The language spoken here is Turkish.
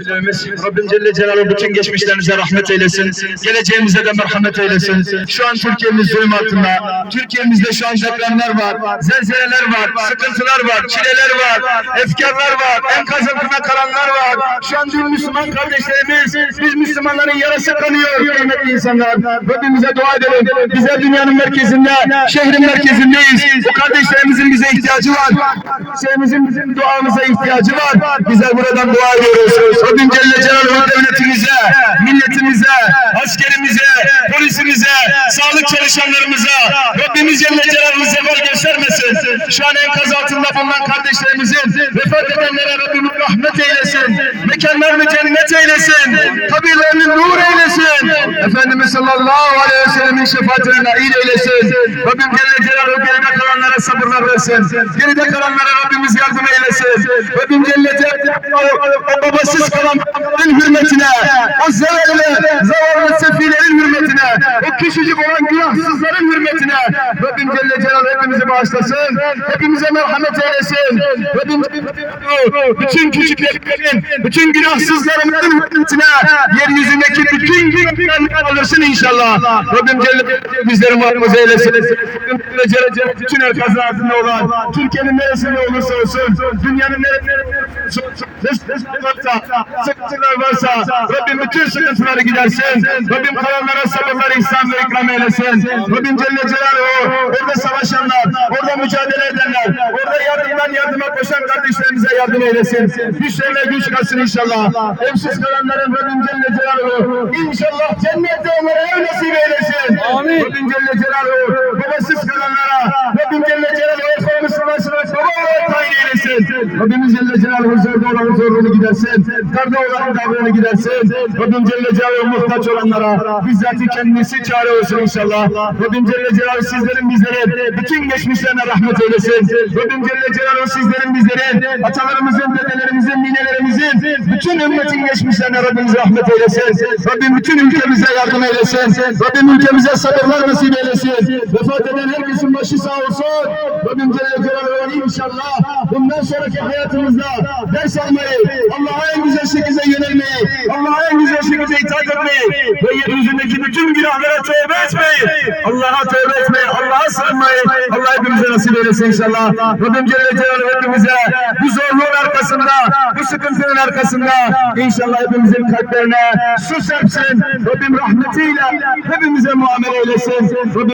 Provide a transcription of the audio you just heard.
misafirlerimiz. Rabbim Celle Celaluhu bütün geçmişlerimize rahmet eylesin. Geleceğimize de merhamet eylesin. Şu an Türkiye'miz zulüm altında. Türkiye'mizde şu an depremler var, zelzeleler var, sıkıntılar var, çileler var, efkarlar var, enkaz altında kalanlar var. Şu an tüm Müslüman kardeşlerimiz, biz Müslümanların yarası kanıyor kıymetli insanlar. Rabbimize dua edelim. Bizler dünyanın merkezinde, şehrin merkezindeyiz. Bu kardeşlerimizin bize ihtiyacı var. Kardeşlerimizin bizim duamıza ihtiyacı var. Bizler buradan dua ediyoruz. Rabbim Celle Celaluhu devletimize, milletimize, askerimize, polisimize, sağlık çalışanlarımıza, Rabbimiz Celle Celaluhu zeval göstermesin. Şu an enkaz altında bulunan kardeşlerimizin vefat edenlere Rabbim rahmet eylesin. Mekanlarını cennet eylesin. Kabirlerini nur eylesin. Sallallahu aleyhi ve sellemin şefaatine nail eylesin. Rabbim Celle Celaluhu geride kalanlara sabırlar versin. Geride kalanlara Rabbimiz yardım eylesin. Rabbim Celle Celaluhu babasız kalanların hürmetine, o zavallı, zavallı küçücük olan günahsızların hürmetine Rabbim Celle Celaluhu hepimizi bağışlasın. Hepimize merhamet eylesin. Rabbim bütün küçüklerin, bütün günahsızlarımızın hürmetine yeryüzündeki bütün günahlarını alırsın inşallah. Rabbim Celle bizleri muhafaza eylesin. Rabbim Celle bütün herkesin altında olan, Türkiye'nin neresinde olursa olsun, dünyanın neresinde sıkıntılar varsa, Rabbim bütün sıkıntıları gidersin. Rabbim kalanlara sabırlar, ihsan ve ikram eylesin. Rabbim Celle Celaluhu orada savaşanlar, orada mücadele edenler, orada yardımdan yardıma koşan kardeşlerimize yardım eylesin. Güçlerine güç kalsın inşallah. Evsiz kalanların Rabbim Celle Celaluhu inşallah cennette onlara ev nasip eylesin. Amin. Rabbim Celle Celaluhu babasız kalanlara Rabbim Celle Celaluhu ev Müslümansına baba olarak tayin eylesin. Rabbimiz Celle Celaluhu zorda olanın zorluğunu gidersin. Darda olanın darlığını gidersin. Rabbim Celle Celaluhu muhtaç olanlara bizzat kendisi çare olsun inşallah. Rabbim Celle Celaluhu sizlerin bizlerin bütün geçmişlerine rahmet eylesin. Rabbim Celle Celaluhu sizlerin bizlerin atalarımızın, dedelerimizin, ninelerimizin bütün ümmetin geçmişlerine Rabbimiz rahmet eylesin. Rabbim bütün ülkemize yardım eylesin. Rabbim ülkemize sabırlar nasip eylesin. Vefat eden herkesin başı sağ olsun. Rabbim Celle Celaluhu inşallah sonraki hayatımızda ders almayı, Allah'a en güzel şekilde yönelmeyi, Allah'a en güzel şekilde itaat etmeyi ve yeryüzündeki bütün günahlara tövbe etmeyi, Allah'a tövbe etmeyi, Allah'a sığınmayı Allah hepimize nasip eylesin inşallah. Rabbim Celle Celaluhu hepimize bu zorluğun arkasında, bu sıkıntının arkasında inşallah hepimizin kalplerine su serpsin. Rabbim rahmetiyle hepimize muamele eylesin. Rabbim